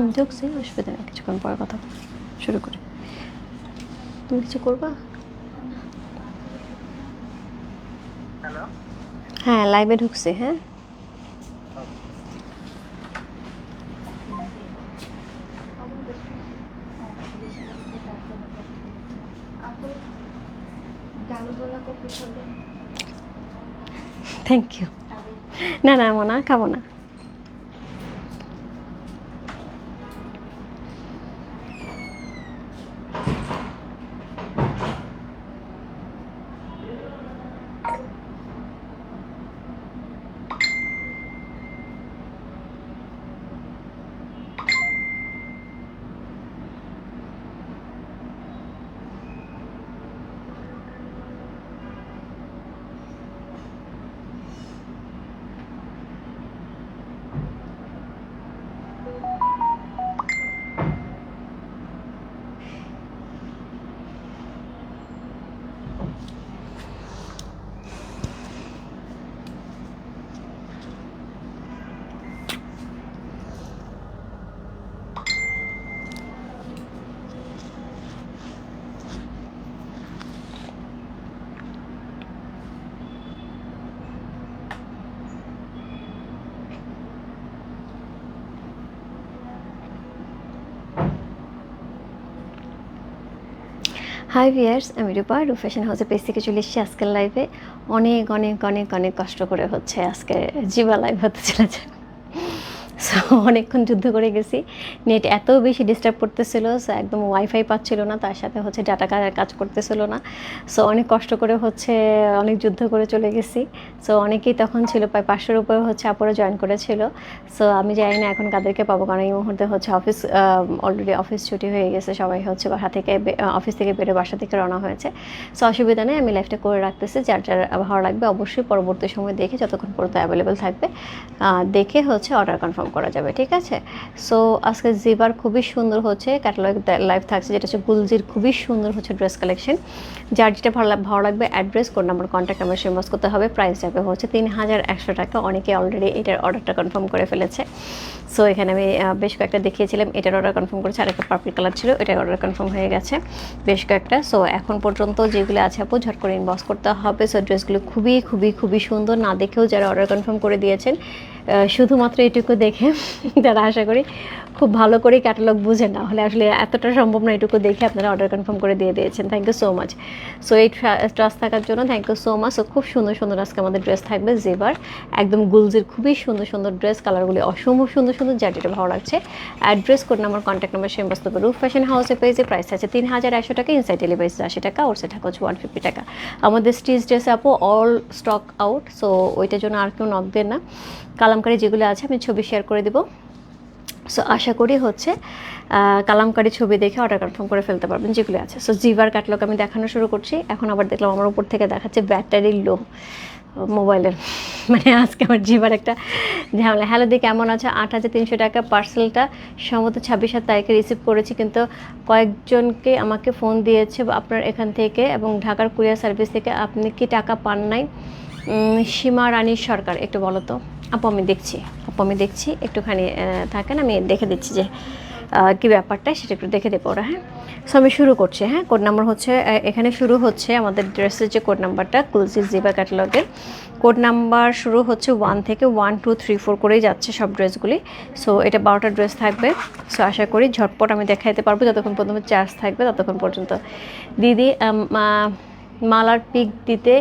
হুম ঢুকছি অসুবিধা নেই কিছুক্ষণ পরে কথা শুরু করে। তুমি কিছু করবা? হ্যাঁ লাইভে ঢুকছি হ্যাঁ। থ্যাংক ইউ না না মনা খাব না। হাই ভিয়ার্স আমি রূপা রূপ ফ্যাশন হাউসের পেজ থেকে চলে এসেছি আজকের লাইভে অনেক অনেক অনেক অনেক কষ্ট করে হচ্ছে আজকে জীবা লাইভ হতে চলেছে। সো অনেকক্ষণ যুদ্ধ করে গেছি। নেট এত বেশি ডিস্টার্ব করতেছিল সো একদম ওয়াইফাই পাচ্ছিল না, তার সাথে হচ্ছে ডাটা কাজ করতেছিল না। সো অনেক কষ্ট করে হচ্ছে অনেক যুদ্ধ করে চলে গেছি। সো অনেকেই তখন ছিল, প্রায় পাঁচশোর উপরে হচ্ছে আপুরা জয়েন করেছিল। সো আমি জানি না এখন কাদেরকে পাবো, কারণ এই মুহূর্তে হচ্ছে অফিস অলরেডি অফিস ছুটি হয়ে গেছে। সবাই হচ্ছে বাসা থেকে অফিস থেকে বেরো বাসা থেকে রওনা হয়েছে। সো অসুবিধা নেই, আমি লাইফটা করে রাখতেছি। যার যার ভালো লাগবে, অবশ্যই পরবর্তী সময় দেখে যতক্ষণ পর্যন্ত অ্যাভেলেবেল থাকবে দেখে হচ্ছে অর্ডার কনফার্ম করা যাবে, ঠিক আছে? সো আজকে জিবার খুবই সুন্দর হচ্ছে ক্যাটালগ লাইভ থাকছে, যেটা হচ্ছে গুলজির খুবই সুন্দর হচ্ছে ড্রেস কালেকশন যার যেটা ভালো ভালো লাগবে address code number contact number সেমস করতে হবে প্রাইস যাবে হচ্ছে তিন হাজার একশো টাকা। অনেকে অলরেডি এটার অর্ডারটা কনফার্ম করে ফেলেছে। সো এখানে আমি বেশ কয়েকটা দেখিয়েছিলাম, এটার অর্ডার কনফার্ম করেছে, আরেকটা পার্পল কালার ছিল, এটার অর্ডার কনফার্ম হয়ে গেছে, বেশ কয়েকটা। সো এখন পর্যন্ত যেগুলো আছে আপু, ঝট করে ইনবক্স করতে হবে। সো ড্রেসগুলো খুবই খুবই খুবই সুন্দর, না দেখেও যারা অর্ডার কনফার্ম করে দিয়েছেন শুধুমাত্র এটুকু দেখে তারা আশা করি খুব ভালো করে ক্যাটালগ বুঝে না হলে আসলে এতটা সম্ভব না এটুকু দেখে আপনারা অর্ডার কনফার্ম করে দিয়ে দিয়েছেন। Thank you so much so এই ট্রাস্ট থাকার জন্য thank you so much so খুব সুন্দর সুন্দর আজকে আমাদের ড্রেস থাকবে জেবার একদম গুলজির খুবই সুন্দর সুন্দর ড্রেস কালারগুলি অসম্ভব সুন্দর সুন্দর যা যেটা ভালো লাগছে। Address code number contact number same বস্তু রুফ ফ্যাশন হাউসে পেয়েছে প্রাইস আছে তিন হাজার একশো টাকা ইনসাইড ডেলিভারি আশি টাকা ওর সেটা হচ্ছে ওয়ান ফিফটি টাকা। আমাদের স্টিচ ড্রেস আপু অল স্টক আউট সো ওইটার জন্য আর কেউ নক দেন না। কালামকারি যেগুলো আছে আমি ছবি শেয়ার করে দেবো। সো আশা করি হচ্ছে কালামকারি ছবি দেখে অর্ডার কনফার্ম করে ফেলতে পারবেন যেগুলো আছে। সো জিভার ক্যাটলগ আমি দেখানো শুরু করছি। এখন আবার দেখলাম আমার উপর থেকে দেখাচ্ছে ব্যাটারি লো মোবাইলের মানে আজকে আমার জিভার একটা ঝামেলা। হ্যালো দি কেমন আছে? আট হাজার তিনশো টাকা পার্সেলটা সম্ভবত ছাব্বিশ সাত তারিখে রিসিভ করেছি, কিন্তু কয়েকজনকে আমাকে ফোন দিয়েছে আপনার এখান থেকে এবং ঢাকার কুরিয়ার সার্ভিস থেকে। আপনি কি টাকা পান নাই? সীমা রানী সরকার, একটু বলো তো। আপু, আমি দেখছি। আপু, আমি দেখছি। একটুখানি থাকেন, আমি দেখে দিচ্ছি যে কি ব্যাপারটা, সেটা একটু দেখে দেবো ওরা হ্যাঁ? সো আমি শুরু করছি হ্যাঁ? কোড নাম্বার হচ্ছে এখানে শুরু হচ্ছে আমাদের ড্রেসের যে কোড নাম্বারটা কুলসি জিবা ক্যাটালগের কোড নাম্বার শুরু হচ্ছে ওয়ান থেকে ওয়ান টু থ্রি ফোর করেই যাচ্ছে সব ড্রেসগুলি সো এটা বারোটা ড্রেস থাকবে। সো আশা করি ঝটপট আমি দেখাইতে পারব, যতক্ষণ পর্যন্ত চার্জ থাকবে, ততক্ষণ পর্যন্ত। দিদি মালার পিক দিতে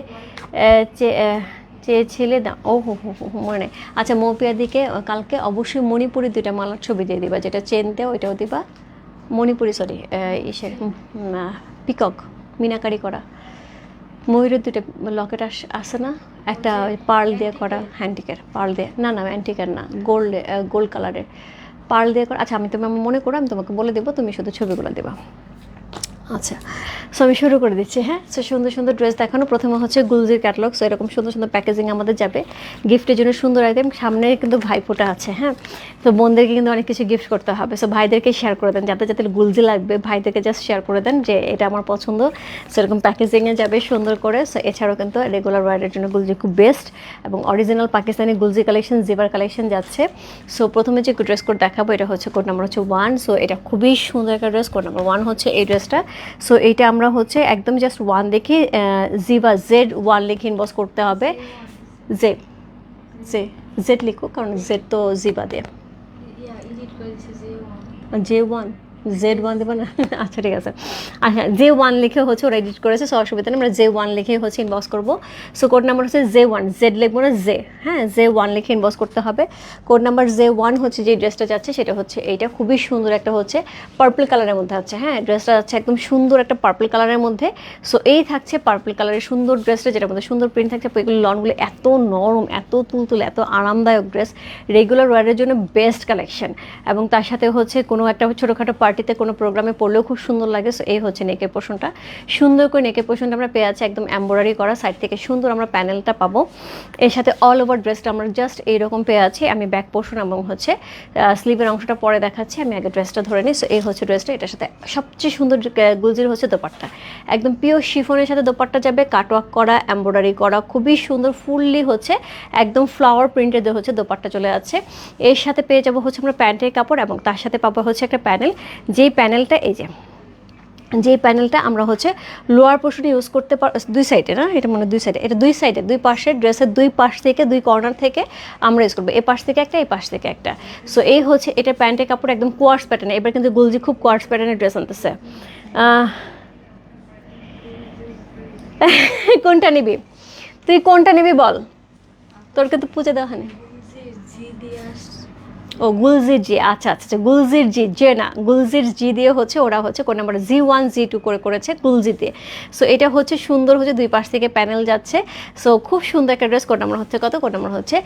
চেয়েছিলে ও হো হো হো হো, মনে। আচ্ছা মৌপিয়া দিকে কালকে অবশ্যই মণিপুরি দুইটা মালার ছবি দিয়ে দিবা। যেটা চেনতে ওইটাও দিবা। মণিপুরি সরি ইসের পিকক মিনাকারি করা। ময়ূরের দুটো লকেট আস আসে না? একটা পার্ল দিয়ে করা হ্যান্ডিকের পার্ল দিয়ে। না না অ্যান্টিকের না গোল্ড গোল্ড কালারের। পার্ল দিয়ে করা আচ্ছা আমি তোমার মনে করো আমি তোমাকে বলে দেবো তুমি শুধু ছবিগুলো দেবা। আচ্ছা সো আমি শুরু করে দিচ্ছি হ্যাঁ? সো সুন্দর সুন্দর ড্রেস দেখানো। প্রথমে হচ্ছে গুলজির ক্যাটালগ সো এরকম সুন্দর সুন্দর প্যাকেজিং আমাদের যাবে। গিফটের জন্য সুন্দর আইটেম সামনে কিন্তু ভাইফোঁটা আছে হ্যাঁ? তো বোনদেরকে কিন্তু অনেক কিছু গিফট করতে হবে। সো ভাইদেরকে শেয়ার করে দেন যাদের যাদের গুলজি লাগবে, ভাইদেরকে জাস্ট শেয়ার করে দেন যে এটা আমার পছন্দ। সো এরকম প্যাকেজিংয়ে যাবে সুন্দর করে। সো এছাড়াও কিন্তু রেগুলার ওয়ার্ডের জন্য গুলজি খুব বেস্ট এবং অরিজিনাল পাকিস্তানি গুলজি কালেকশন জিবার কালেকশন যাচ্ছে। সো প্রথমে যে ড্রেস কোড দেখাবো, এটা হচ্ছে কোড নাম্বার হচ্ছে ওয়ান সো এটা খুবই সুন্দর একটা ড্রেস কোড নাম্বার ওয়ান হচ্ছে এই ড্রেসটা সো এটা আমরা হচ্ছে একদম জাস্ট ওয়ান দেখে জিবা জেড ওয়ান লিখে ইনবক্স করতে হবে। জেড জে জেড লিখো কারণ জেড তো জিবা দিয়ে জে ওয়ান জেড ওয়ান দেবো না? আচ্ছা ঠিক আছে। আচ্ছা জে ওয়ান লিখে হচ্ছে ওরা এডিট করেছে সো অসুবিধা নেই, আমরা জে ওয়ান লিখে হচ্ছে ইনবক্স করব। সো কোড নাম্বার হচ্ছে জে ওয়ান জেড লিখব না জে হ্যাঁ জে ওয়ান লিখে ইনবক্স করতে হবে। কোড নাম্বার জে ওয়ান হচ্ছে যে ড্রেসটা যাচ্ছে, সেটা হচ্ছে এইটা খুবই সুন্দর একটা হচ্ছে পার্পল কালারের মধ্যে আছে। হ্যাঁ ড্রেসটা যাচ্ছে একদম সুন্দর একটা পার্পল কালারের মধ্যে। সো এই থাকছে পার্পল কালারের সুন্দর ড্রেসটা যেটার মধ্যে সুন্দর প্রিন্ট থাকছে। এগুলো লনগুলো এত নরম, এত তুলতুল, এত আরামদায়ক ড্রেস রেগুলার ওয়ারের জন্য বেস্ট কালেকশন এবং তার সাথে হচ্ছে কোনো একটা ছোটোখাটো পার্টিতে কোনো প্রোগ্রামে পড়লেও খুব সুন্দর লাগে সো এই হচ্ছে নেকের পোষণটা। সুন্দর করে নেকের পোষণটা আমরা পেয়ে আছি একদম এম্ব্রয়ডারি করা সাইড থেকে সুন্দর আমরা প্যানেলটা পাবো। এর সাথে অল ওভার ড্রেসটা আমরা জাস্ট এইরকম পেয়ে আছি, আমি ব্যাক পোষণ এবং হচ্ছে স্লিভের অংশটা পরে দেখাচ্ছি, আমি আগে ড্রেসটা ধরে নিই সো এই হচ্ছে ড্রেসটা এটার সাথে সবচেয়ে সুন্দর গুলজির হচ্ছে দোপাট্টা। একদম পিওর শিফনের সাথে দোপাট্টা যাবে কাটওয়ার্ক করা এম্ব্রয়ডারি করা, খুবই সুন্দর ফুললি হচ্ছে, একদম ফ্লাওয়ার প্রিন্টের হচ্ছে দোপাট্টা চলে যাচ্ছে। এর সাথে পেয়ে যাব হচ্ছে আমরা প্যান্টের কাপড় এবং তার সাথে পাবো হচ্ছে একটা প্যানেল যেই প্যানেলটা, এই যে যে প্যানেলটা আমরা হচ্ছে লোয়ার পোর্শনে ইউজ করতে পার, দুই সাইডে, না? এটা মানে দুই সাইডে, এটা দুই সাইডে, দুই পাশের ড্রেসের দুই পাশ থেকে, দুই কর্নার থেকে আমরা ইউজ করব। এ পাশ থেকে একটা, এই পাশ থেকে একটা। সো এই হচ্ছে, এটা প্যান্টের কাপড় একদম কোয়ার্স প্যাটার্ন এবার কিন্তু গুলজি খুব কোয়ার্স প্যাটার্নের ড্রেস আনতেছে। কোনটা নিবি? তুই কোনটা নিবি বল? তোর কিন্তু পুজো দেওয়া হয়নি। ও গুলজির জি আচ্ছা আচ্ছা আচ্ছা, গুলজির জি যে না গুলজির জি দিয়ে হচ্ছে ওরা হচ্ছে কোন number G one G two করে করেছে গুলজি দিয়ে। সো এটা হচ্ছে সুন্দর হচ্ছে দুই পাশ থেকে প্যানেল যাচ্ছে। সো খুব সুন্দর একটা ড্রেস কোন নাম্বার হচ্ছে কত? কোন নাম্বার হচ্ছে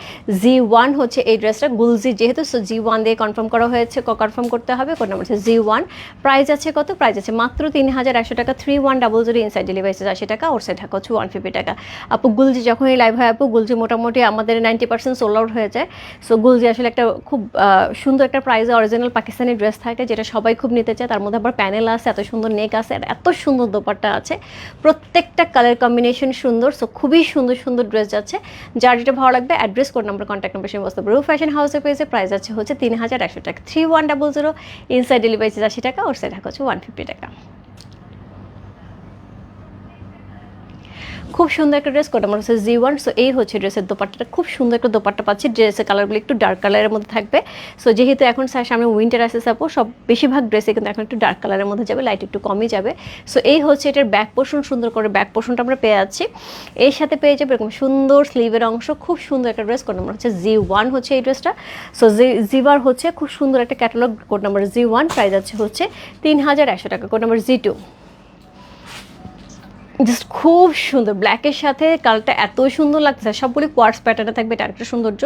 জি ওয়ান হচ্ছে এই ড্রেসটা গুলজি যেহেতু সো জি ওয়ান দিয়ে কনফার্ম করা হয়েছে কনফার্ম করতে হবে কোন নাম্বার হচ্ছে জি ওয়ান। প্রাইস আছে কত? প্রাইস আছে মাত্র তিন হাজার একশো টাকা three one double zero inside delivery আশি টাকা ওর সাইড টাকা হচ্ছে ওয়ান ফিফটি টাকা। আপু গুলজি যখনই লাইভ হয় আপু গুলজি মোটামুটি আমাদের নাইনটি পার্সেন্ট সোল আউট হয়ে যায়। সো গুলজি আসলে একটা খুব সুন্দর একটা প্রাইজে অরিজিনাল পাকিস্তানি ড্রেস থাকে, যেটা সবাই খুব নিতে চায়। তার মধ্যে আবার প্যানেল আছে, এত সুন্দর নেক আছে, আর এত সুন্দর দোপাট্টা আছে। প্রত্যেকটা কালার কম্বিনেশন সুন্দর সো খুবই সুন্দর সুন্দর ড্রেস যাচ্ছে। যার যেটা ভালো লাগবে address code number contact number সেই বস্তু ব্রু ফ্যাশন হাউসে পেয়েছে প্রাইস আছে হচ্ছে তিন হাজার একশো টাকা। Three one double zero inside delivery আশি টাকা ওর সাইড হচ্ছে ওয়ান ফিফটি টাকা। খুব সুন্দর একটা ড্রেস কোড আমার হচ্ছে জি ওয়ান সো এই হচ্ছে ড্রেসের দোপাট্টাটা। খুব সুন্দর একটা দোপাট্টা পাচ্ছি ড্রেসের কালারগুলো একটু ডার্ক কালারের মধ্যে থাকবে। সো যেহেতু এখন, স্যার সামনে উইন্টার আসে সাপো সব বেশিরভাগ ড্রেসে কিন্তু এখন একটু ডার্ক কালারের মধ্যে যাবে লাইট একটু কমই যাবে। সো এই হচ্ছে এটার ব্যাক পোর্শন সুন্দর করে ব্যাক পোর্শনটা আমরা পেয়ে যাচ্ছি। এর সাথে পেয়ে যাবে এরকম সুন্দর স্লিভের অংশ, খুব সুন্দর একটা ড্রেস কোড নাম্বার হচ্ছে জি ওয়ান হচ্ছে এই ড্রেসটা সো জি জিবার হচ্ছে খুব সুন্দর একটা catalogue code number G one price আছে হচ্ছে তিন হাজার একশো টাকা code number G two just খুব সুন্দর। ব্ল্যাকের সাথে কালারটা এত সুন্দর লাগছে সবগুলি কোয়ার্স প্যাটার্নে থাকবে, এটা একটা সৌন্দর্য।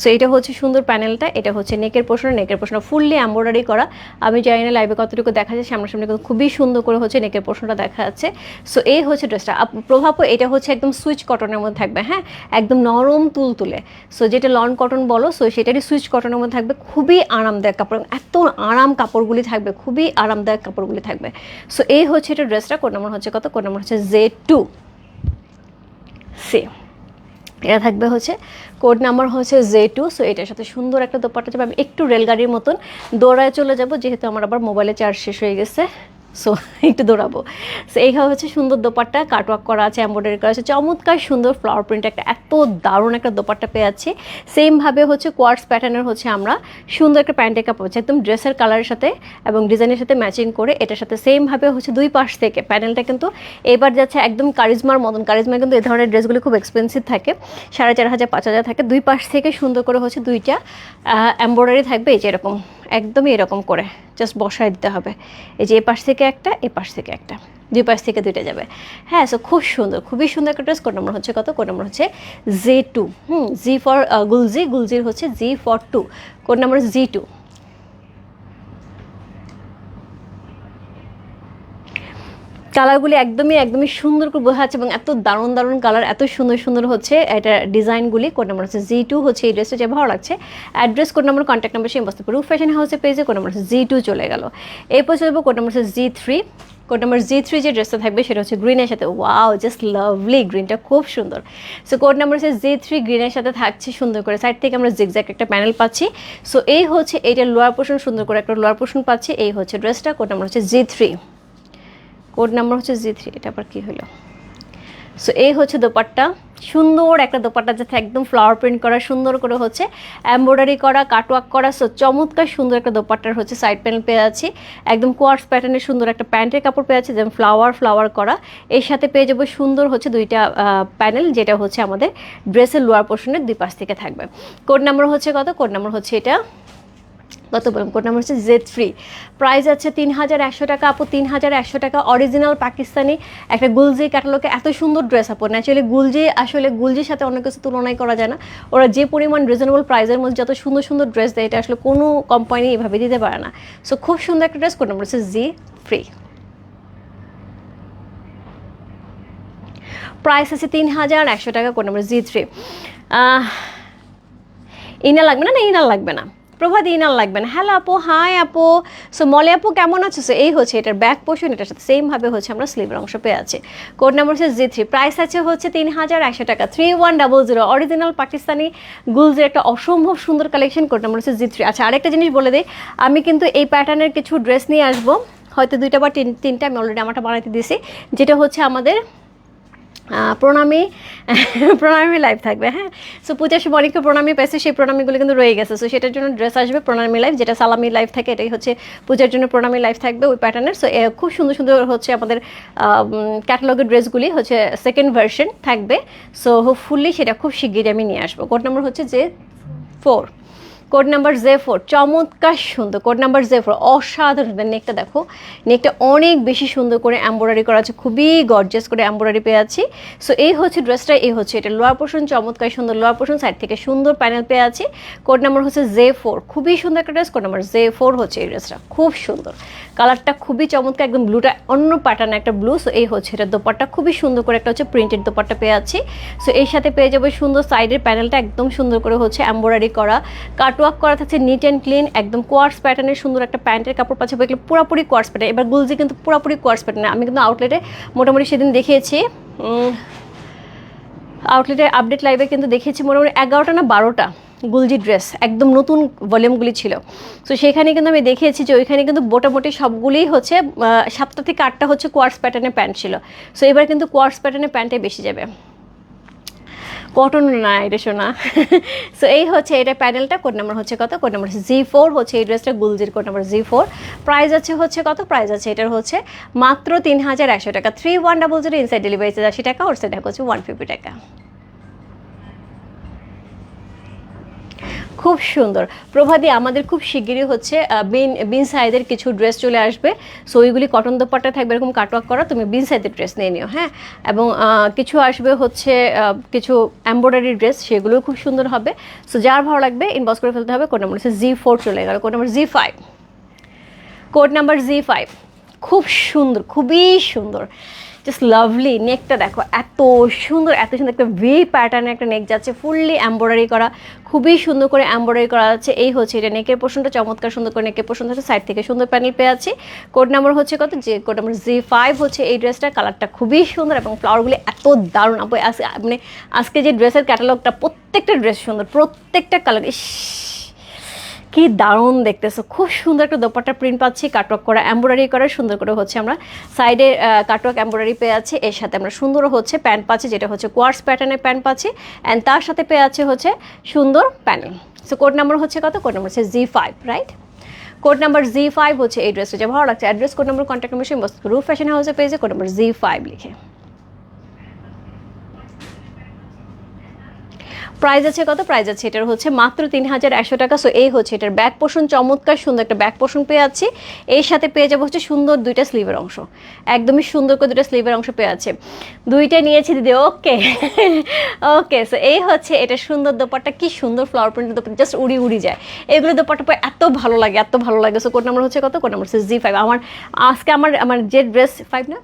সো এটা হচ্ছে সুন্দর প্যানেলটা এটা হচ্ছে নেকের পোষণ নেকের পোষণ ফুললি এম্ব্রয়ডারি করা। আমি জানি না লাইভে কতটুকু দেখা যায়, সামনাসামনি কিন্তু খুবই সুন্দর করে হচ্ছে নেকের পোষণটা দেখা যাচ্ছে। সো এই হচ্ছে ড্রেসটা প্রভাবও এটা হচ্ছে একদম সুইচ কটনের মধ্যে থাকবে হ্যাঁ? একদম নরম তুল তুলে সো যেটা লন কটন বলো সো সেটারই সুইচ কটনের মধ্যে থাকবে। খুবই আরামদায়ক কাপড়, এত আরাম কাপড়গুলি থাকবে, খুবই আরামদায়ক কাপড়গুলি থাকবে। সো এই হচ্ছে এটা ড্রেসটা কোন নম্বর হচ্ছে কত? কোন নম্বর হচ্ছে জে টু সে এটা থাকবে হচ্ছে কোড নাম্বার হচ্ছে জে টু সো এটার সাথে সুন্দর একটা দোপাট্টা যাবে। আমি একটু রেলগাড়ির মতন দৌড়ায় চলে যাব, যেহেতু আমার আবার মোবাইলে চার্জ শেষ হয়ে গেছে। সো একটু দৌড়াবো। সো এইভাবে হচ্ছে সুন্দর দোপাট্টা কাটওয়ার্ক করা আছে এম্ব্রয়ডারি করা আছে, চমৎকার সুন্দর ফ্লাওয়ার প্রিন্ট একটা এত দারুণ একটা দোপাট্টা পেয়ে যাচ্ছে। সেমভাবে হচ্ছে কোয়ার্টস প্যাটার্নের হচ্ছে আমরা সুন্দর একটা প্যান্টের কাপড় হচ্ছে একদম ড্রেসের কালারের সাথে এবং ডিজাইনের সাথে ম্যাচিং করে এটার সাথে সেমভাবে হচ্ছে দুই পাশ থেকে প্যানেলটা কিন্তু এবার যাচ্ছে একদম কারিজমার মতন। কারিজমা কিন্তু এই ধরনের ড্রেসগুলো খুব এক্সপেন্সিভ থাকে, সাড়ে চার হাজার, পাঁচ হাজার থাকে। দুই পাশ থেকে সুন্দর করে হচ্ছে দুইটা এম্ব্রয়ডারি থাকবে, এই যে এরকম। একদমই এরকম করে। জাস্ট বসায় দিতে হবে। এই যে এপাশ পাশ থেকে একটা এ পাশ থেকে একটা। দুই পাশ থেকে দুইটা যাবে। হ্যাঁ সো খুব সুন্দর, খুবই সুন্দর একটা ড্রেস কোড নম্বর হচ্ছে কত? কোড নম্বর হচ্ছে J two hmm G for গুলজি, গুলজির হচ্ছে G for two code number G two কালারগুলি একদমই একদমই সুন্দর করে বোঝা যাচ্ছে এবং এত দারুণ দারুণ কালার, এত সুন্দর সুন্দর হচ্ছে এটা ডিজাইনগুলি। কোড নাম্বার হচ্ছে জি টু হচ্ছে এই ড্রেসটা যে ভালো লাগছে। Address, code number, contact number সেই বস্তু রূপ ফ্যাশন হাউসের পেজে কোড নাম্বার হচ্ছে জি টু চলে গেল। এরপর চলবো কোড নাম্বার হচ্ছে G three. Code number G three যে ড্রেসটা থাকবে সেটা হচ্ছে গ্রিনের সাথে। ওয়াও জাস্ট লাভলি গ্রিনটা খুব সুন্দর। সো কোড নাম্বার হচ্ছে জি থ্রি গ্রিনের সাথে থাকছে সুন্দর করে। সাইড থেকে আমরা জিগজ্যাক একটা প্যানেল পাচ্ছি। সো এই হচ্ছে, এইটা লোয়ার পোর্শন সুন্দর করে একটা লোয়ার পোর্শন পাচ্ছি। এই হচ্ছে ড্রেসটা, কোড নাম্বার হচ্ছে জি থ্রি। কোড নাম্বার হচ্ছে জি থ্রি এটা আবার কী হলো? সো এই হচ্ছে দোপাট্টা। সুন্দর একটা দোপাট্টা যাতে একদম ফ্লাওয়ার প্রিন্ট করা, সুন্দর করে হচ্ছে এমব্রয়ডারি করা কাটওয়ার্ক করা। সো চমৎকার সুন্দর একটা দোপাট্টার হচ্ছে সাইড প্যানেল পেয়ে আছি। একদম কোয়ার্স প্যাটার্নের সুন্দর একটা প্যান্টের কাপড় পেয়ে আছি, যেমন ফ্লাওয়ার ফ্লাওয়ার করা। এর সাথে পেয়ে যাব সুন্দর হচ্ছে দুইটা প্যানেল যেটা হচ্ছে আমাদের ড্রেসের লোয়ার পোর্শনের দুই পাশ থেকে থাকবে। কোড নাম্বার হচ্ছে কত? কোড নাম্বার হচ্ছে এটা। বললাম কোড নাম্বার হচ্ছে জেড ফ্রি প্রাইস আছে তিন হাজার একশো টাকা। আপু তিন হাজার একশো টাকা। অরিজিনাল পাকিস্তানি একটা গুলজি ক্যাটালগে এত সুন্দর ড্রেস আপু। ন্যাচুয়ালি গুলজি, আসলে গুলজির সাথে অনেক কিছু তুলনাই করা যায় না। ওরা যে পরিমাণ রিজনেবল প্রাইসের মধ্যে যত সুন্দর সুন্দর ড্রেস দেয়, এটা আসলে কোনো কোম্পানি এভাবে দিতে পারে না। সো খুব সুন্দর একটা ড্রেস কোড নাম্বার হচ্ছে জি ফ্রি প্রাইস আছে তিন হাজার একশো টাকা code number G three inner লাগবে না? না ইনার লাগবে না। প্রভাতী ইনার লাগবে না হ্যালো আপু, হাই আপু। সো মলে আপু, কেমন আছো? সো এই হচ্ছে এটার ব্যাক পোর্শন এটার সাথে সেমভাবে হচ্ছে আমরা স্লিভের অংশ পেয়ে আছি। কোড নাম্বার হচ্ছে জি থ্রি প্রাইস আছে হচ্ছে তিন হাজার একশো টাকা three one double zero original Pakistani গুলজের একটা অসম্ভব সুন্দর কালেকশন কোড নাম্বার হচ্ছে জি থ্রি আচ্ছা আরেকটা জিনিস বলে দিই, আমি কিন্তু এই প্যাটার্নের কিছু ড্রেস নিয়ে আসব। হয়তো দুইটা বা তিন, তিনটা আমি অলরেডি আমারটা বানাতে দিয়েছি, যেটা হচ্ছে আমাদের প্রণামী প্রণামী লাইভ থাকবে হ্যাঁ? সো পূজার সময় অনেকে প্রণামী পেয়েছে সেই প্রণামীগুলো কিন্তু রয়ে গেছে। সো সেটার জন্য ড্রেস আসবে, প্রণামী লাইভ যেটা সালামি লাইভ থাকে, এটাই হচ্ছে পূজার জন্য প্রণামী লাইভ থাকবে ওই প্যাটার্নের সো খুব সুন্দর সুন্দর হচ্ছে আমাদের ক্যাটালগের ড্রেসগুলি হচ্ছে সেকেন্ড ভার্সন থাকবে। সো হোপফুলি সেটা খুব শিগগিরই আমি নিয়ে আসব। কোড নম্বর হচ্ছে যে four code number J four চমৎকার সুন্দর কোড নাম্বার জে ফোর অসাধারণ। নেকটা দেখো নেকটা অনেক বেশি সুন্দর করে এম্ব্রয়ডারি করা আছে, খুবই গর্জাস করে এম্ব্রয়ডারি পেয়ে আছি সো এই হচ্ছে ড্রেসটা, এই হচ্ছে এটা। লোয়ার পোর্শন চমৎকার সুন্দর লোয়ার পোর্শন সাইড থেকে সুন্দর প্যানেল পেয়ে আছি কোড নাম্বার হচ্ছে জে ফোর খুবই সুন্দর একটা dress code number J four হচ্ছে এই ড্রেসটা খুব সুন্দর। কালারটা খুবই চমৎকার, একদম ব্লুটা অন্য প্যাটার্ন একটা ব্লু সো এই হচ্ছে এটা দোপাট্টা, খুবই সুন্দর করে একটা হচ্ছে প্রিন্টেড দোপাট্টা পেয়ে আছি সো এর সাথে পেয়ে যাবে সুন্দর সাইডের প্যানেলটা একদম সুন্দর করে হচ্ছে এম্ব্রয়ডারি করা। কাটওয়ার্ক করা থাকছে নিট অ্যান্ড ক্লিন একদম কোয়ার্স প্যাটার্নের সুন্দর একটা প্যান্টের কাপড় পাচ্ছে। এগুলো পুরোপুরি কোয়ার্স প্যাটার্ন এবার গুলজি কিন্তু পুরোপুরি কোয়ার্স প্যাটার্ন আমি কিন্তু আউটলেটে মোটামুটি সেদিন দেখিয়েছি। আউটলেটে আপডেট লাইভে কিন্তু দেখিয়েছি মোটামুটি এগারোটা না বারোটা গুলজি ড্রেস একদম নতুন ভলিউমগুলি ছিল। তো সেখানে কিন্তু আমি দেখিয়েছি যে ওইখানে কিন্তু মোটামুটি সবগুলোই হচ্ছে সাতটা থেকে আটটা হচ্ছে কোয়ার্স প্যাটার্নের প্যান্ট ছিল। সো এবার কিন্তু কোয়ার্স প্যাটার্নের প্যান্টে বেশি যাবে। কটন না, এটা শোনা। সো এই হচ্ছে এটা প্যানেলটা, কোড নাম্বার হচ্ছে কত? কোড নাম্বার জি ফোর হচ্ছে এই ড্রেসটা, গুলজির code number G four price আছে হচ্ছে কত? প্রাইস আছে এটার হচ্ছে মাত্র তিন হাজার একশো টাকা। Three one double zero inside delivery charge আশি টাকা ওর সেটা হচ্ছে ওয়ান ফিফটি টাকা। খুব সুন্দর। প্রভাতী, আমাদের খুব শিগগিরই হচ্ছে বিন বিন সাইজের কিছু ড্রেস চলে আসবে। সো ওইগুলি কটন দোপাট্টা থাকবে, এরকম কাটওয়ার্ক করা। তুমি বিন সাইজের ড্রেস নিয়ে নিও হ্যাঁ? এবং কিছু আসবে হচ্ছে কিছু এমব্রয়ডারি ড্রেস সেগুলোও খুব সুন্দর হবে। সো যার ভালো লাগবে ইনবক্স করে ফেলতে হবে। কোড নাম্বার হচ্ছে জি ফোর চলে গেল। Code number G five code number G five খুব সুন্দর, খুবই সুন্দর। জাস্ট লাভলি নেকটা দেখো, এত সুন্দর এত সুন্দর একটা ভি প্যাটার্নের একটা নেক যাচ্ছে ফুললি এম্ব্রয়ডারি করা, খুবই সুন্দর করে এম্ব্রয়ডারি করা আছে। এই হচ্ছে এটা নেকের পোর্শনটা চমৎকার সুন্দর করে নেকের পোর্শন হচ্ছে সাইড থেকে সুন্দর প্যানেল পেয়ে আছি কোড নাম্বার হচ্ছে কত? যে কোড নাম্বার জি ফাইভ হচ্ছে এই ড্রেসটার কালারটা খুবই সুন্দর এবং ফ্লাওয়ারগুলি এত দারুণ। আপু আজকে মানে আজকে যে ড্রেসের ক্যাটালগটা প্রত্যেকটা ড্রেস সুন্দর, প্রত্যেকটা কালার ইস! কি দারুণ দেখতেছো। খুব সুন্দর একটা দোপাট্টা প্রিন্ট পাচ্ছি কাটওয়ার্ক করা এমব্রয়ডারি করা, সুন্দর করে হচ্ছে আমরা সাইডে কাটওয়ার্ক এমব্রয়ডারি পেয়ে আছে। এর সাথে আমরা সুন্দর হচ্ছে প্যান্ট পাচ্ছি, যেটা হচ্ছে কোয়ার্স প্যাটার্নের প্যান্ট পাচ্ছি। অ্যান্ড তার সাথে পেয়ে আছে হচ্ছে সুন্দর প্যানেল সো কোড নাম্বার হচ্ছে কত? কোড নাম্বার হচ্ছে G five right code number G five হচ্ছে এই ড্রেসটা যে ভালো লাগছে address code number contact number সেই বস্তু রুফ ফ্যাশন হাউসে পেয়েছে কোড নাম্বার জি ফাইভ লিখে। প্রাইস আছে কত? প্রাইস আছে, এটার হচ্ছে মাত্র তিন হাজার একশো টাকা। সো এই হচ্ছে এটার ব্যাক পোর্শন চমৎকার সুন্দর একটা ব্যাক পোর্শন পেয়ে যাচ্ছি এর সাথে পেয়ে যাব হচ্ছে সুন্দর দুইটা স্লিভের অংশ। একদমই সুন্দর করে দুইটা স্লিভের অংশ পেয়ে আছে। দুইটা নিয়েছি দিদি ওকে ওকে সো এই হচ্ছে এটা সুন্দর দোপাট্টা। কি সুন্দর ফ্লাওয়ার প্রিন্টের দোপাট্টা জাস্ট উড়ি উড়ি যায়। এগুলো দোপাট্টা পরে এত ভালো লাগে, এত ভালো লাগে। সো কোড নাম্বার হচ্ছে কত? কোড নাম্বার হচ্ছে জি ফাইভ আমার, আজকে আমার আমার যে ড্রেস ফাইভ না?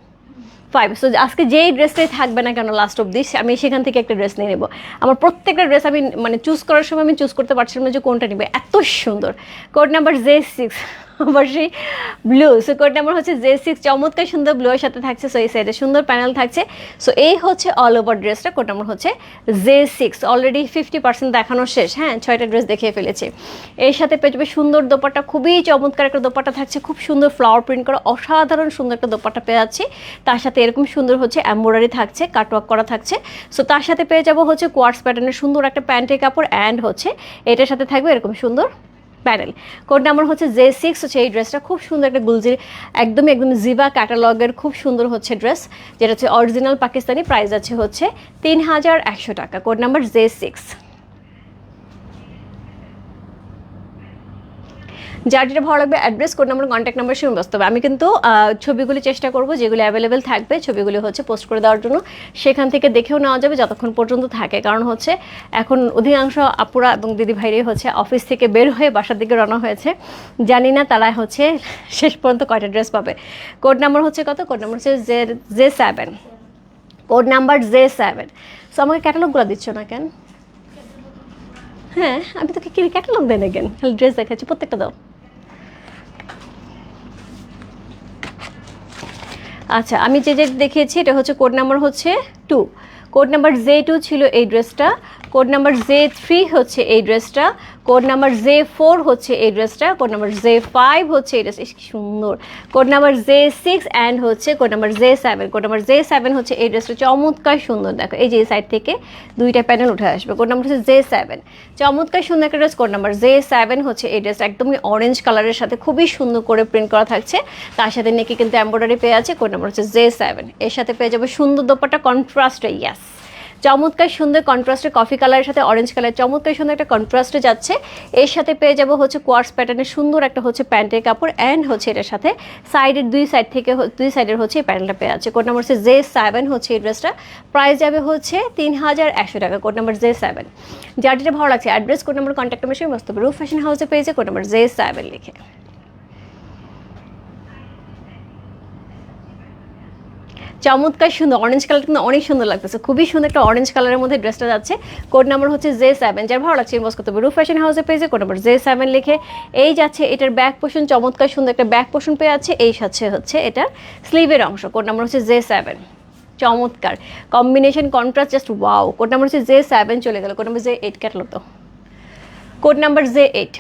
ফাইভ সো আজকে যেই ড্রেসটাই থাকবে না কেন লাস্ট অব দিস আমি সেখান থেকে একটা ড্রেস নিয়ে নেব। আমার প্রত্যেকটা ড্রেস আমি মানে চুজ করার সময় আমি চুজ করতে পারছিলাম না যে কোনটা নেবে। এত সুন্দর। কোড নাম্বার জে সিক্স অবশ্যই ব্লু সো কোড নাম্বার হচ্ছে জে সিক্স চমৎকার সুন্দর ব্লু এর সাথে থাকছে সো এই সাইডে সুন্দর প্যানেল থাকছে সো এই হচ্ছে অল ওভার ড্রেসটা কোড নাম্বার হচ্ছে J six already fifty percent দেখানো শেষ হ্যাঁ ছয়টা ড্রেস দেখিয়ে ফেলেছি। এর সাথে পেয়ে যাবে সুন্দর দোপাটা খুবই চমৎকার একটা দোপাটা থাকছে, খুব সুন্দর ফ্লাওয়ার প্রিন্ট করা, অসাধারণ সুন্দর একটা দোপাটা পেয়ে যাচ্ছি। তার সাথে এরকম সুন্দর হচ্ছে এম্ব্রয়ডারি থাকছে কাটওয়ার্ক করা থাকছে সো তার সাথে পেয়ে যাব হচ্ছে কোয়ার্টস প্যাটার্নের সুন্দর একটা প্যান্টের কাপড় অ্যান্ড হচ্ছে এটার সাথে থাকবে এরকম সুন্দর প্যানেল। কোড নাম্বার হচ্ছে জে সিক্স, হচ্ছে এই ড্রেসটা। খুব সুন্দর একটা গুলজির, একদমই একদম জিভা ক্যাটালগের খুব সুন্দর হচ্ছে ড্রেস, যেটা হচ্ছে অরিজিনাল পাকিস্তানি প্রাইস আছে হচ্ছে তিন হাজার একশো টাকা। Code number J six. যার যেটা ভালো লাগবে address code number contact number শুনে বসতে হবে। আমি কিন্তু ছবিগুলি চেষ্টা করব, যেগুলি অ্যাভেলেবেল থাকবে, ছবিগুলি হচ্ছে পোস্ট করে দেওয়ার জন্য। সেখান থেকে দেখেও নেওয়া যাবে যতক্ষণ পর্যন্ত থাকে। কারণ হচ্ছে, এখন অধিকাংশ আপুরা এবং দিদি ভাইরাই হচ্ছে অফিস থেকে বের হয়ে বাসার দিকে রওনা হয়েছে। জানি না তারা হচ্ছে শেষ পর্যন্ত কয়টা ড্রেস পাবে। কোড নাম্বার হচ্ছে কত? কোড নাম্বার হচ্ছে J J seven code number J seven so আমাকে ক্যাটালগুলো দিচ্ছ না কেন? হ্যাঁ আমি তোকে কি ক্যাটালগ দেন কেন? খালি ড্রেস দেখাচ্ছি, প্রত্যেকটা দাও। আচ্ছা আমি যে যে দেখিয়েছি, এটা হচ্ছে কোড নাম্বার হচ্ছে two. Code number J two ছিল এই ড্রেসটা। কোড নাম্বার জে থ্রি হচ্ছে এই ড্রেসটা। কোড নাম্বার জে ফোর হচ্ছে এই ড্রেসটা কোড নাম্বার জে ফাইভ হচ্ছে এই ড্রেস কি সুন্দর। Code number J six and হচ্ছে code number J seven code number J seven হচ্ছে এই ড্রেসটা চমৎকার সুন্দর, দেখো, এই যে সাইড থেকে দুইটা প্যানেল উঠে আসবে। কোড নাম্বার হচ্ছে জে সেভেন চমৎকার সুন্দর একটা dress code number J seven হচ্ছে এই ড্রেসটা একদমই অরেঞ্জ কালারের সাথে খুবই সুন্দর করে প্রিন্ট করা থাকছে। তার সাথে নেকি কিন্তু এম্ব্রয়ডারি পেয়ে আছে কোড নাম্বার হচ্ছে জে সেভেন এর সাথে পেয়ে যাবে সুন্দর দোপাটা কন্ট্রাস্টে ইয়াস চমৎকার সুন্দর কন্ট্রাস্টে কফি কালারের সাথে অরেঞ্জ কালার চমৎকার সুন্দর একটা কন্ট্রাস্টে যাচ্ছে। এর সাথে পেয়ে যাব হচ্ছে কোয়ার্স প্যাটার্নের সুন্দর একটা হচ্ছে প্যান্টের কাপড় অ্যান্ড হচ্ছে এটার সাথে সাইডের দুই সাইড থেকে দুই সাইডের হচ্ছে এই প্যান্টটা পেয়ে যাচ্ছে। কোড নাম্বার হচ্ছে জে সেভেন হচ্ছে এই ড্রেসটা প্রাইস যাবে হচ্ছে তিন হাজার একশো টাকা কোড নাম্বার জে সেভেন যার যেটা ভালো লাগছে address code number contact number সঙ্গে বসতে পারবে ফ্যাশন হাউসে পেয়েছে কোড নাম্বার জে সেভেন লিখে। চমৎকার সুন্দর অরেঞ্জ কালার কিন্তু অনেক সুন্দর লাগতেছে। খুবই সুন্দর একটা অরেঞ্জ কালারের মধ্যে ড্রেসটা যাচ্ছে। কোড নাম্বার হচ্ছে জে সেভেন যার ভালো লাগছে ইনবক্স করতে হবে। রু ফ্যাশন হাউসে পেয়েছে কোড নাম্বার জে সেভেন লিখে এই যাচ্ছে এটার ব্যাক পোষণ চমৎকার সুন্দর একটা ব্যাক পোষণ পেয়ে আছে এই সাথে হচ্ছে এটার স্লিভের অংশ। কোড নাম্বার হচ্ছে জে সেভেন চমৎকার। Combination contrast just wow code number হচ্ছে জে সেভেন চলে গেল। কোড নাম্বার জে এইট ক্যাটলো তো code number J eight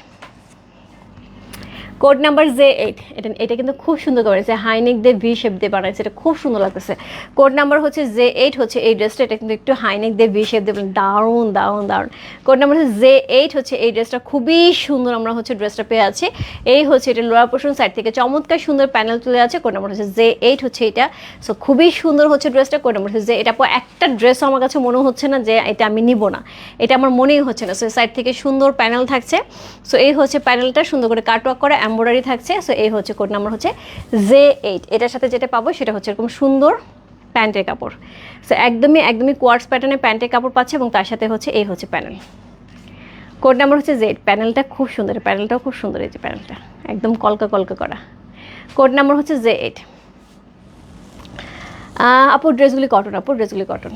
code number J eight এটা এটা কিন্তু খুব সুন্দর করেছে হাইনেক দিয়ে ভি শেপ দিয়ে বানাইছে, এটা খুব সুন্দর লাগতেছে। কোড নাম্বার হচ্ছে জে এইট হচ্ছে এই ড্রেসটা এটা কিন্তু একটু হাইনেক দিয়ে ভি শেপ দিয়ে। দারুণ দারুণ দারুণ। কোড নাম্বার হচ্ছে জে এইট হচ্ছে এই ড্রেসটা খুবই সুন্দর আমরা হচ্ছে ড্রেসটা পেয়ে আছি। এই হচ্ছে এটা লোয়ার পোর্শন সাইড থেকে চমৎকার সুন্দর প্যানেল তুলে আছে কোড নাম্বার হচ্ছে জে এইট হচ্ছে এটা। সো খুবই সুন্দর হচ্ছে ড্রেসটা কোড নাম্বার হচ্ছে যে এটা পর একটা ড্রেস আমার কাছে মনে হচ্ছে না যে এটা আমি নিব না। এটা আমার মনেই হচ্ছে না। সো সাইড থেকে সুন্দর প্যানেল থাকছে। সো এই হচ্ছে প্যানেলটা সুন্দর করে কাটওয়ার্ক করা। এম্ব্রয়ডারি থাকছে। সো এই হচ্ছে কোড নাম্বার হচ্ছে জে এইট এটার সাথে যেটা পাবো সেটা হচ্ছে এরকম সুন্দর প্যান্টের কাপড়। সো একদমই একদমই কোয়ার্টস প্যাটার্নের প্যান্টের কাপড় পাচ্ছে এবং তার সাথে হচ্ছে এই হচ্ছে প্যানেল কোড নাম্বার হচ্ছে জেড প্যানেলটা খুব সুন্দর প্যানেলটাও খুব সুন্দর এই যে প্যানেলটা একদম কলকা কলকা করা। কোড নাম্বার হচ্ছে জে এইট আপু ড্রেসগুলি কটন আপু ড্রেসগুলি কটন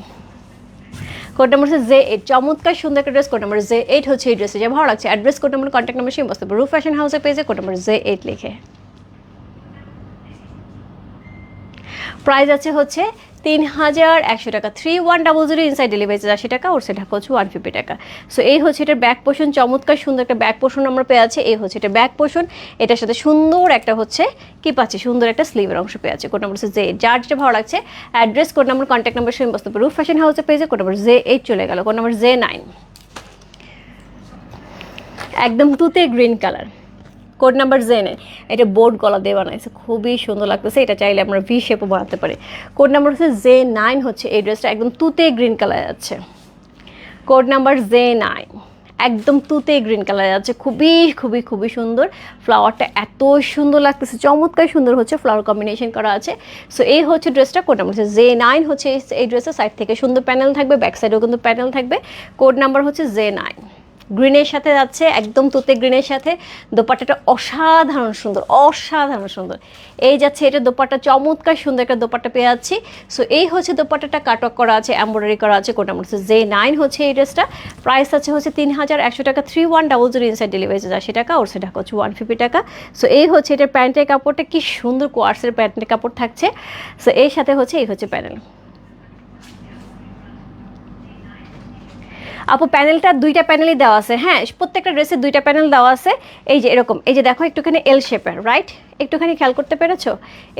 কোড নাম্বার হচ্ছে জে এইট। চমৎকার, সুন্দর একটা dress code number J eight হচ্ছে এই ড্রেসে যা ভালো লাগছে address code number contact number সেই বসতে রু ফ্যাশন হাউসে পেয়েছে কোড নাম্বার জে এইট লিখে। প্রাইস আছে হচ্ছে তিন হাজার একশো টাকা। Three one double zero inside delivery আশি টাকা, ওর সেটা হচ্ছে ওয়ান ফিফটি টাকা। সো এই হচ্ছে এটার ব্যাক পোষণ চমৎকার সুন্দর একটা ব্যাক পোষণ আমরা পেয়ে আছে। এই হচ্ছে এটা ব্যাক পোষণ এটার সাথে সুন্দর একটা হচ্ছে কি পাচ্ছে? সুন্দর একটা স্লিভের অংশ পেয়ে আছে। কোড নাম্বার হচ্ছে জে যার যেটা ভালো লাগছে address code number contact number সঙ্গে বস্তু রুফ ফ্যাশন হাউসে পেয়েছে কোড নাম্বার জে এইট চলে গেল কোড নাম্বার জে নাইন একদম তুতে গ্রিন কালার কোড নাম্বার জেনে এটা বোর্ড গলা দিয়ে বানাইছে, খুবই সুন্দর লাগতেছে, এটা চাইলে আমরা ভি শেপও বানাতে পারি। কোড নাম্বার হচ্ছে জে নাইন হচ্ছে, এই ড্রেসটা একদম তুতে গ্রিন কালার আছে। কোড নাম্বার জে নাইন একদম তুতে গ্রিন কালার আছে, খুবই খুবই খুবই সুন্দর। ফ্লাওয়ারটা এত সুন্দর লাগতেছে, চমৎকার সুন্দর হচ্ছে ফ্লাওয়ার কম্বিনেশন করা আছে। সো এই হচ্ছে ড্রেসটা কোড নাম্বার হচ্ছে জে নাইন হচ্ছে, এই- ড্রেসের সাইড থেকে সুন্দর প্যানেল থাকবে ব্যাক সাইডেও কিন্তু প্যানেল থাকবে। কোড নাম্বার হচ্ছে জে নাইন গ্রিনের সাথে যাচ্ছে, একদম তুতে গ্রিনের সাথে। দোপাট্টাটা অসাধারণ সুন্দর অসাধারণ সুন্দর। এই যাচ্ছে, এটা দোপাট্টা চমৎকার সুন্দর একটা দোপাট্টা পেয়ে যাচ্ছি। সো এই হচ্ছে দোপাট্টাটা কাটক করা আছে এমব্রয়ডারি করা আছে, কোটা মধ্যে জে নাইন হচ্ছে এই ড্রেসটা প্রাইস আছে হচ্ছে তিন হাজার একশো টাকা three one double zero inside delivery charge আশি টাকা ওর সেটা হচ্ছে ওয়ান ফিফটি টাকা। সো এই হচ্ছে এটার প্যান্টের কাপড়টা, কি সুন্দর কোয়ার্সের প্যান্টের কাপড় থাকছে। সো এর সাথে হচ্ছে, এই হচ্ছে প্যানেল আপু প্যানেলটা দুইটা প্যানেলই দেওয়া আছে হ্যাঁ? প্রত্যেকটা ড্রেসে দুইটা প্যানেল দেওয়া আছে। এই যে এরকম, এই যে দেখো একটুখানি এল শেপের রাইট একটুখানি খেয়াল করতে পেরেছ?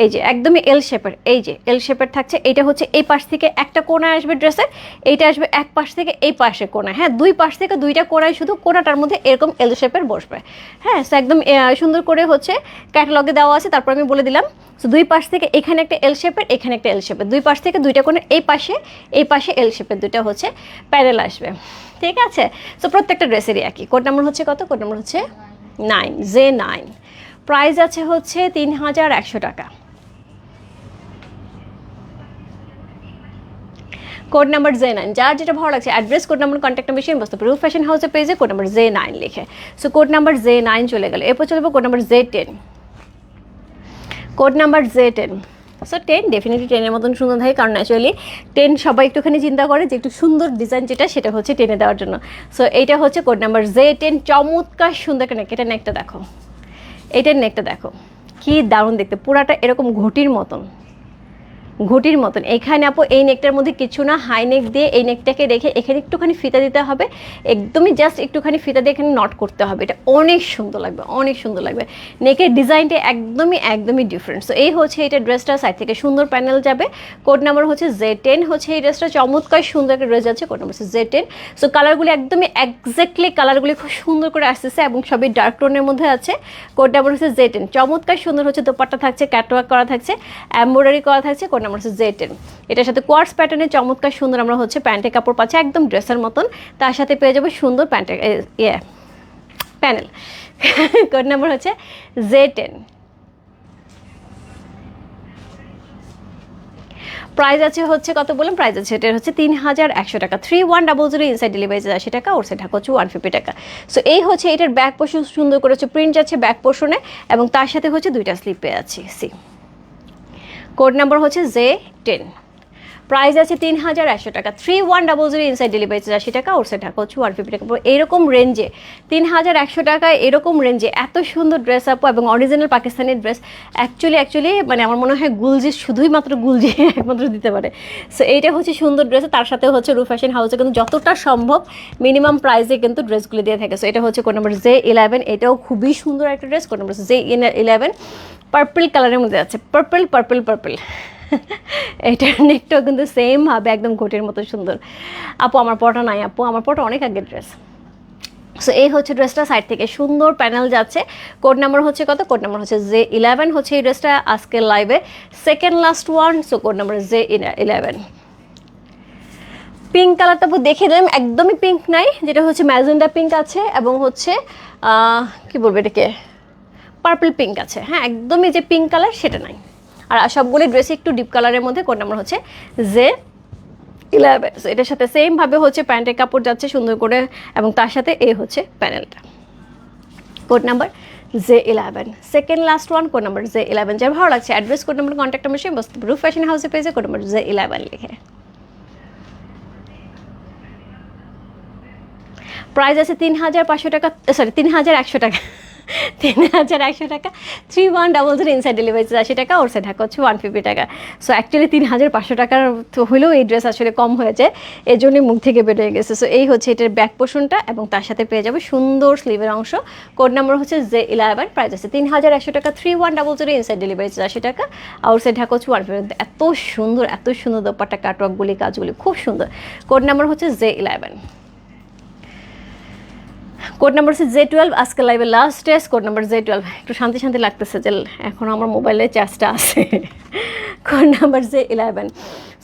এই যে, একদমই এল শেপের এই যে এল শেপের থাকছে, এইটা হচ্ছে এই পাশ থেকে একটা কোণা আসবে ড্রেসের, এইটা আসবে এক পাশ থেকে এই পাশে কোণা হ্যাঁ দুই পাশ থেকে দুইটা কোণায় শুধু কোণাটার মধ্যে এরকম এল শেপের বসবে। হ্যাঁ সো একদম সুন্দর করে হচ্ছে ক্যাটালগে দেওয়া আছে, তারপর আমি বলে দিলাম সো দুই পাশ থেকে এখানে একটা এল শেপের এখানে একটা এল শেপের দুই পাশ থেকে দুইটা কোণে এই পাশে এই পাশে এল শেপের দুইটা হচ্ছে প্যানেল আসবে। ঠিক আছে? সো প্রত্যেকটা ড্রেসেরই একই। কোড নাম্বার হচ্ছে কত? কোড নাম্বার হচ্ছে নাইন জে নাইন প্রাইস আছে হচ্ছে তিন হাজার একশো টাকা। কোড নাম্বার জে নাইন, যার যেটা ভালো লাগছে, address code number contact number সেই বস্তু রুফ ফ্যাশন হাউসের পেজে কোড নাম্বার জে নাইন লিখে। So code number J nine চলে গেল। এরপর চলবে code number J ten. Code number J ten. So ten definitely টেনের মতন সুন্দর থাকে, কারণ অ্যাকচুয়ালি টেন সবাই একটুখানি চিন্তা করে যে একটু সুন্দর ডিজাইন যেটা, সেটা হচ্ছে টেনে দেওয়ার জন্য। সো এইটা হচ্ছে কোড নাম্বার জে টেন, চমৎকার সুন্দর একটা নেক এটা নেকটা দেখো। এইটার নেকটা দেখো। কি দারুণ দেখতে। পুরাটা এরকম ঘটির মতন। ঘটির মতন। এখানে আপু এই নেকটার মধ্যে কিছু না হাই নেক দিয়ে এই নেকটাকে রেখে এখানে একটুখানি ফিতা দিতে হবে। একদমই জাস্ট একটুখানি ফিতা দিয়ে এখানে নট করতে হবে। এটা অনেক সুন্দর লাগবে, অনেক সুন্দর লাগবে। নেকের ডিজাইনটা একদমই একদমই ডিফারেন্ট সো এই হচ্ছে এটা ড্রেসটা সাইড থেকে সুন্দর প্যানেল যাবে। কোড নাম্বার হচ্ছে জে টেন হচ্ছে এই ড্রেসটা চমৎকার সুন্দর একটা ড্রেস আছে কোড নাম্বার হচ্ছে জে টেন সো কালারগুলি একদমই একজ্যাক্টলি কালারগুলি খুব সুন্দর করে আসতেছে এবং সবই ডার্ক টোনের মধ্যে আছে। কোড নাম্বার হচ্ছে জে টেন চমৎকার সুন্দর হচ্ছে, দোপাট্টা থাকছে ক্যাটওয়ার্ক করা থাকছে এমব্রয়ডারি করা থাকছে। কোড নাম্বার হচ্ছে জে টেন এটার সাথে কোয়ার্স প্যাটার্নের চমৎকার সুন্দর আমরা হচ্ছে প্যান্টের কাপড় পাচ্ছি, একদম ড্রেসের মতন। তার সাথে পেয়ে যাব সুন্দর প্যান্টের ইয়ে প্যানেল। কোড নাম্বার হচ্ছে জে টেন প্রাইস আছে হচ্ছে কত বললাম? প্রাইস আছে এটা হচ্ছে তিন হাজার একশো টাকা। Three one double zero inside delivery charge আশি টাকা, ওর সে ঢাকা হচ্ছে ওয়ান ফিফটি টাকা। সো এই হচ্ছে এটার ব্যাক পোর্শন সুন্দর করে হচ্ছে প্রিন্ট আছে ব্যাক পোর্শনে এবং তার সাথে হচ্ছে দুইটা স্লিপে আছে, সি। কোড নাম্বার হচ্ছে জে টেন প্রাইস আছে তিন হাজার একশো টাকা। Three one double zero inside delivery charge আশি টাকা ওর সে ঢাকা হচ্ছে ওয়ান ফিফটি টাকা। এরকম রেঞ্জে তিন হাজার একশো টাকায় এরকম রেঞ্জে এত সুন্দর ড্রেস আপ এবং original Pakistani dress actually actually মানে আমার মনে হয় গুলজি শুধুই মাত্র গুলজি একমাত্র দিতে পারে। সো এইটা হচ্ছে সুন্দর ড্রেস তার সাথে হচ্ছে রু ফ্যাশন হাউসে কিন্তু যতটা সম্ভব মিনিমাম প্রাইসে কিন্তু ড্রেসগুলো দিয়ে থাকে। সো এটা হচ্ছে কোন নম্বর জে ইলেভেন এটাও খুবই সুন্দর একটা ড্রেস কোন নম্বর জে ইন ইলেভেন পার্পল কালারের মধ্যে আছে। পার্পল পার্পল পার্পল এটার নেকটাও কিন্তু সেম হবে একদম ঘটির মতো সুন্দর। আপু, আমার পটা নাই আপু, আমার পটা অনেক আগের ড্রেস সো এই হচ্ছে ড্রেসটা সাইড থেকে সুন্দর প্যানেল যাচ্ছে। কোড নাম্বার হচ্ছে কত? কোড নাম্বার হচ্ছে জে ইলেভেন হচ্ছে এই ড্রেসটা আজকের লাইভে second last one so code number J eleven pink কালারটা পুরো দেখে দিলাম, একদমই পিঙ্ক নাই, যেটা হচ্ছে ম্যাজেন্ডা পিঙ্ক আছে এবং হচ্ছে কি বলব এটাকে? পার্পল পিঙ্ক আছে। হ্যাঁ একদমই যে পিঙ্ক কালার সেটা নাই। আর সবগুলি ড্রেসই একটু ডিপ কালারের মধ্যে কোড নাম্বার হচ্ছে জে ইলেভেন এটার সাথে সেমভাবে হচ্ছে প্যান্টের কাপড় যাচ্ছে সুন্দর করে, এবং তার সাথে এ হচ্ছে প্যানেলটা code number J eleven second last one code number J eleven যার ভালো লাগছে address code number contact number সেই বস্তু রুফ ফ্যাশন হাউসে পেয়েছে কোড নাম্বার জে ইলেভেন লিখে। প্রাইস আছে তিন হাজার পাঁচশো টাকা সরি তিন হাজার একশো টাকা। তিন হাজার একশো টাকা three one double zero inside delivery আশি টাকা ওর সাইড ঢাকা হচ্ছে ওয়ান ফিফটি টাকা। সো অ্যাকচুয়ালি তিন হাজার পাঁচশো টাকার হলেও এই ড্রেস আসলে কম হয়েছে এই জন্যই মুখ থেকে বেরিয়ে গেছে। সো এই হচ্ছে এটার ব্যাক পোর্শনটা এবং তার সাথে পেয়ে যাবে সুন্দর স্লিভের অংশ। কোড নাম্বার হচ্ছে জে ইলেভেন প্রাইস আছে তিন হাজার একশো টাকা three one double zero inside delivery আশি টাকা। আউট সাইড ঢাকা হচ্ছে ওয়ান ফিফটি এত সুন্দর এত সুন্দর দোপাট্টা কাটওয়ার্কগুলি কাজগুলি, খুব সুন্দর। কোড নাম্বার হচ্ছে জে ইলেভেন কোড নাম্বার হচ্ছে জে টুয়েলভ আজকে লাইভে last test code number J twelve একটু শান্তি শান্তি লাগতেছে যে এখন আমার মোবাইলে চার্জটা আছে। Code number J eleven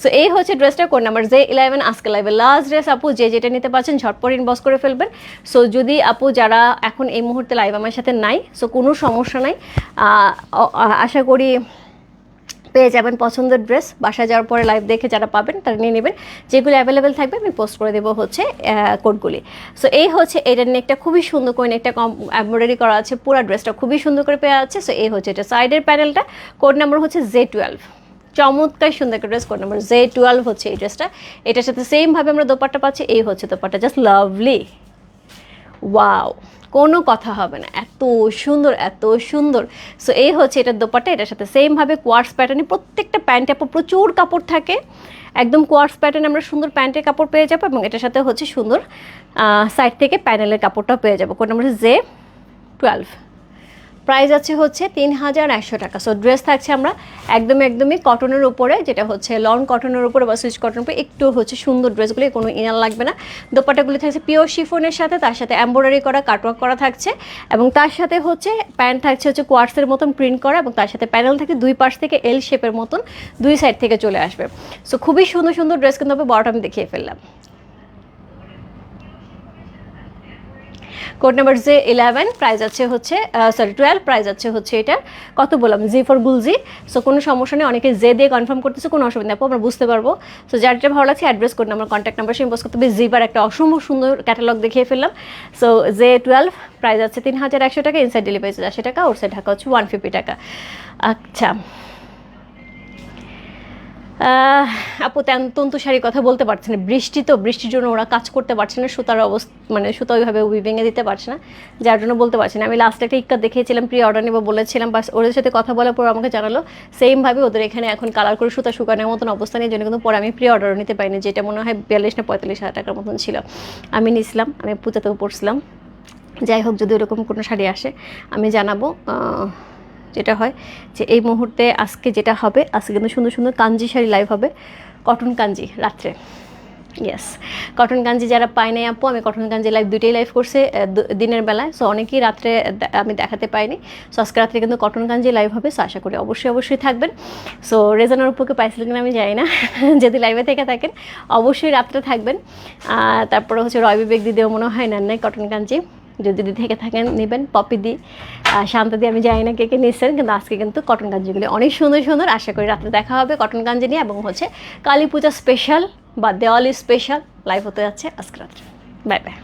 so এই হচ্ছে ড্রেসটা কোড নাম্বার জে ইলেভেন আজকে লাইভে লাস্ট ড্রেস আপু, যে যেটা নিতে পারছেন, ঝটপট ইনবক্স করে ফেলবেন। সো যদি আপু, যারা এখন এই মুহূর্তে লাইভ আমার সাথে নাই সো কোনো সমস্যা নাই। আশা করি পেয়ে যাবেন পছন্দের ড্রেস। বাসায় যাওয়ার পরে লাইভ দেখে যারা পাবেন, তারা নিয়ে নেবেন। যেগুলো অ্যাভেলেবেল থাকবে, আমি পোস্ট করে দেবো হচ্ছে কোডগুলি সো এই হচ্ছে এটার নেকটা খুবই সুন্দর করে নেকটা কম এমব্রয়ডারি করা আছে, পুরো ড্রেসটা খুবই সুন্দর করে পেয়ে আছে সো এই হচ্ছে এটা। সাইডের প্যানেলটা কোড নাম্বার হচ্ছে জে টুয়েলভ চমৎকার সুন্দর একটা dress code number J twelve হচ্ছে এই ড্রেসটা এটার সাথে সেমভাবে আমরা দোপাট্টা পাচ্ছি, এই হচ্ছে দোপাট্টা। জাস্ট লাভলি ওয়াও কোনো কথা হবে না। এত সুন্দর এত সুন্দর। সো এই হচ্ছে এটার দোপাটা এটার সাথে সেমভাবে কোয়ার্স প্যাটার্নে প্রত্যেকটা প্যান্টে আপু প্রচুর কাপড় থাকে। একদম কোয়ার্স প্যাটার্নে আমরা সুন্দর প্যান্টের কাপড় পেয়ে যাব এবং এটার সাথে হচ্ছে সুন্দর সাইড থেকে প্যানেলের কাপড়টাও পেয়ে যাব। কোন নম্বর জে টুয়েলভ প্রাইস আছে হচ্ছে তিন হাজার একশো টাকা। সো ড্রেস থাকছে আমরা একদম একদমই কটনের উপরে, যেটা হচ্ছে লং কটনের উপরে বা সুইচ কটনের উপরে, একটু হচ্ছে সুন্দর ড্রেসগুলি কোনো ইনার লাগবে না। দোপাটাগুলি থাকছে পিওর শিফনের সাথে, তার সাথে এম্ব্রয়ডারি করা কাটওয়ার্ক করা থাকছে, এবং তার সাথে হচ্ছে প্যান্ট থাকছে হচ্ছে কোয়ার্সের মতন প্রিন্ট করা, এবং তার সাথে প্যানেল থাকে দুই পাশ থেকে এল শেপের মতন দুই সাইড থেকে চলে আসবে। সো খুবই সুন্দর সুন্দর ড্রেস কিন্তু হবে বড়টা আমি দেখিয়ে ফেললাম। Code number J eleven price আছে হচ্ছে সরি টুয়েলভ প্রাইস আছে হচ্ছে এটা। কত বললাম? জি ফর গুলজি সো কোনো সমস্যা নেই, অনেকে জে দিয়ে কনফার্ম করতেছে, কোনো অসুবিধা নেই, আপু, আমরা বুঝতে পারব। সো যার যেটা ভালো লাগছে address code number contact number সেই পোস্ট করতে হবে জিবার একটা অসম্ভব সুন্দর ক্যাটালগ দেখিয়ে ফেললাম। সো জে টুয়েলভ প্রাইস আছে তিন হাজার একশো টাকা ইনসাইড ডেলিভারি আশি টাকা ওর সাইড ঢাকা হচ্ছে ওয়ান ফিফটি টাকা। আচ্ছা আপু তেন তন্তু শাড়ির কথা বলতে পারছে না। বৃষ্টি তো, বৃষ্টির জন্য ওরা কাজ করতে পারছে না, সুতার অবস্থা মানে সুতা ওইভাবে উইভিংয়ে দিতে পারছে না, যার জন্য বলতে পারছি না। আমি লাস্ট একটা ইক্কা দেখিয়েছিলাম প্রি অর্ডার নেব বলেছিলাম বাস ওদের সাথে কথা বলার পর আমাকে জানালো সেমভাবে ওদের এখানে এখন কালার করে সুতা শুকানোর মতন অবস্থা নেই জন্য কিন্তু পরে আমি প্রি অর্ডারও নিতে পারিনি, যেটা মনে হয় বিয়াল্লিশ না পঁয়তাল্লিশ হাজার টাকার মতন ছিল। আমি নিছিলাম, আমি পূজাতেও পড়ছিলাম যাই হোক, যদি ওরকম কোনো শাড়ি আসে, আমি জানাব যেটা হয় যে এই মুহূর্তে আজকে যেটা হবে, আজকে কিন্তু সুন্দর সুন্দর কাঞ্জি শাড়ি লাইভ হবে। কটন কাঞ্জি, রাত্রে। ইয়েস কটন কাঞ্জি যারা পায় নাই আপু, আমি কটন কাঞ্জি লাইভ দুইটাই লাইভ করছে দিনের বেলায়। সো অনেকেই রাত্রে আমি দেখাতে পাইনি। সো আজকে রাত্রে কিন্তু কটন কাঞ্জি লাইভ হবে সো আশা করি অবশ্যই অবশ্যই থাকবেন। সো রেজানোর উপরকে পাইছিল কিনা আমি জানি না, যদি লাইভে থেকে থাকেন, অবশ্যই রাত্রে থাকবেন। তারপরে হচ্ছে রয় বিবেক দিদিও মনে হয় নেন নাই কটন কাঞ্জি। যদি থেকে থাকেন, নেবেন। পপি দি শান্ত দি, আমি যাই না কে কে নিচ্ছেন কিন্তু আজকে কিন্তু কটন গাঞ্জিগুলি অনেক সুন্দর সুন্দর। আশা করি রাত্রে দেখা হবে কটন গাঞ্জি নিয়ে এবং হচ্ছে কালী পূজা স্পেশাল বা দেওয়ালি স্পেশাল লাইভ হতে যাচ্ছে আজকে রাত্রে। Bye bye